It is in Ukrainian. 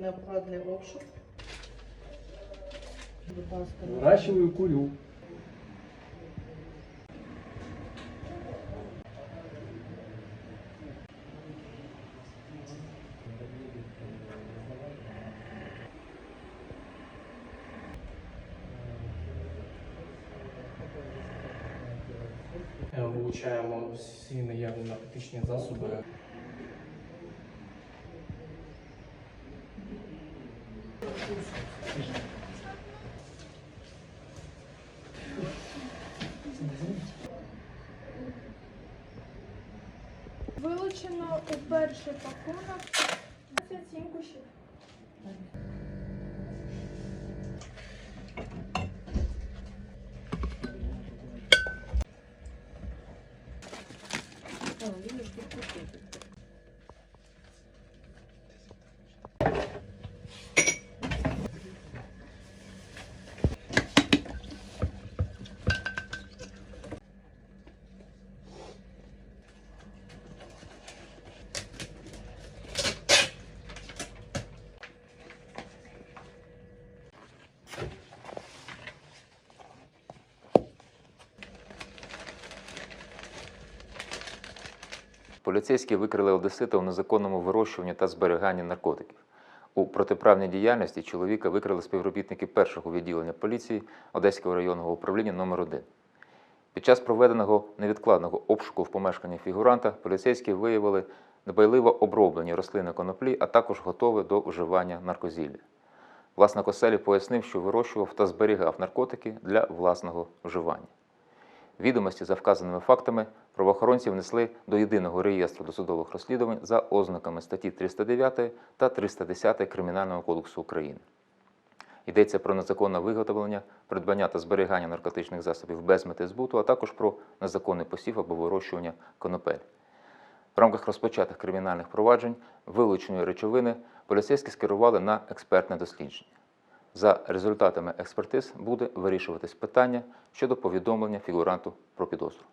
необхідний обшук. Будь ласка, Выращиваю курю. Е, Вилучаємо всі наявні наркотичні засоби. Вилучено у перший пакунок 27 кущів. Поліцейські викрили одесита у незаконному вирощуванні та зберіганні наркотиків. У протиправній діяльності чоловіка викрили співробітники першого відділення поліції Одеського районного управління номер 1 Під час проведеного невідкладного обшуку в помешканні фігуранта поліцейські виявили дбайливо оброблені рослини коноплі, а також готові до вживання наркозілля. Власник оселі пояснив, що вирощував та зберігав наркотики для власного вживання. Відомості за вказаними фактами правоохоронці внесли до єдиного реєстру досудових розслідувань за ознаками статті 309 та 310 Кримінального кодексу України. Йдеться про незаконне виготовлення, придбання та зберігання наркотичних засобів без мети збуту, а також про незаконний посів або вирощування конопель. В рамках розпочатих кримінальних проваджень вилученої речовини поліцейські скерували на експертне дослідження. За результатами експертиз буде вирішуватись питання щодо повідомлення фігуранту про підозру.